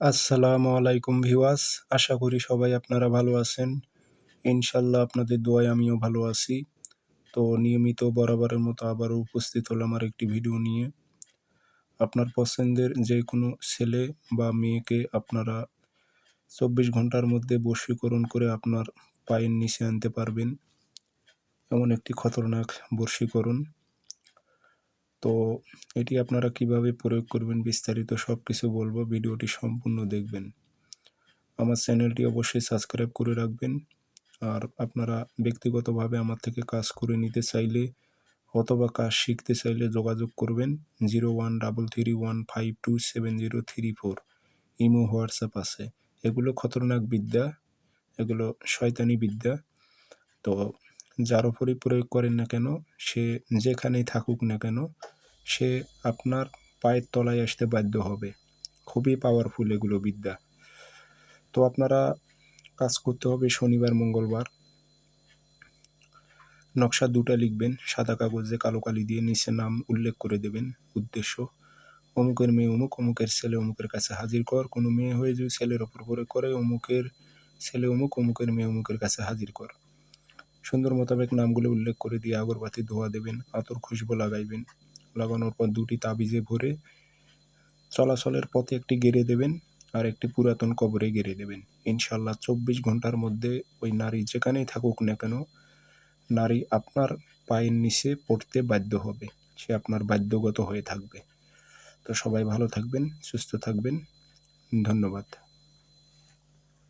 আসসালামু আলাইকুম ভিওয়াস আশা করি সবাই আপনারা ভালো আছেন। ইনশাল্লাহ আপনাদের দোয়ায় আমিও ভালো আছি। তো নিয়মিত বরাবরের মতো আবারও উপস্থিত হলাম আর একটি ভিডিও নিয়ে। আপনার পছন্দের যে কোনো ছেলে বা মেয়েকে আপনারা চব্বিশ ঘণ্টার মধ্যে বর্ষীকরণ করে আপনার পায়ের নিচে আনতে পারবেন। এমন একটি খতরনাক বশীকরণ তো এটি আপনারা কীভাবে প্রয়োগ করবেন বিস্তারিত সব কিছু বলব, ভিডিওটি সম্পূর্ণ দেখবেন। আমার চ্যানেলটি অবশ্যই সাবস্ক্রাইব করে রাখবেন। আর আপনারা ব্যক্তিগতভাবে আমার থেকে কাজ করে নিতে চাইলে অথবা কাজ শিখতে চাইলে যোগাযোগ করবেন zero one double three one five two seven zero three four. Imo, WhatsApp আছে। এগুলো খতরনাক বিদ্যা, এগুলো শয়তানি বিদ্যা। তো যার উপরেই প্রয়োগ করেন না কেন, সে যেখানেই থাকুক না কেন সে আপনার পায়ের তলায় আসতে বাধ্য হবে। খুবই পাওয়ারফুল এগুলো বিদ্যা। তো আপনারা কাজ করতে হবে শনিবার, মঙ্গলবার। নকশা দুটা লিখবেন, সাদা কাগজে কালো কালি দিয়ে নিচে নাম উল্লেখ করে দেবেন, উদ্দেশ্য, অমুকের মেয়ে অমুক, অমুকের ছেলে অমুকের কাছে হাজির কর, কোনো মেয়ে হয়ে যদি ছেলের ওপর করে করে, অমুকের ছেলে অমুক, অমুকের মেয়ে অমুকের কাছে হাজির কর। সুন্দর মোতাবেক নামগুলো উল্লেখ করে দিয়ে আগরবাতি ধোয়া দেবেন, আতর খুশবু লাগাইবেন। লাগানোর পর দুটি তাবিজে ভরে চলাচলের পথে একটি গেড়ে দেবেন আর একটি পুরাতন কবরে গেড়ে দেবেন। ইনশাল্লাহ চব্বিশ ঘণ্টার মধ্যে ওই নারী যেখানেই থাকুক না কেন, নারী আপনার পায়ের নিচে পড়তে বাধ্য হবে। সে আপনার বাধ্যগত হয়ে থাকবে। তো সবাই ভালো থাকবেন, সুস্থ থাকবেন। ধন্যবাদ।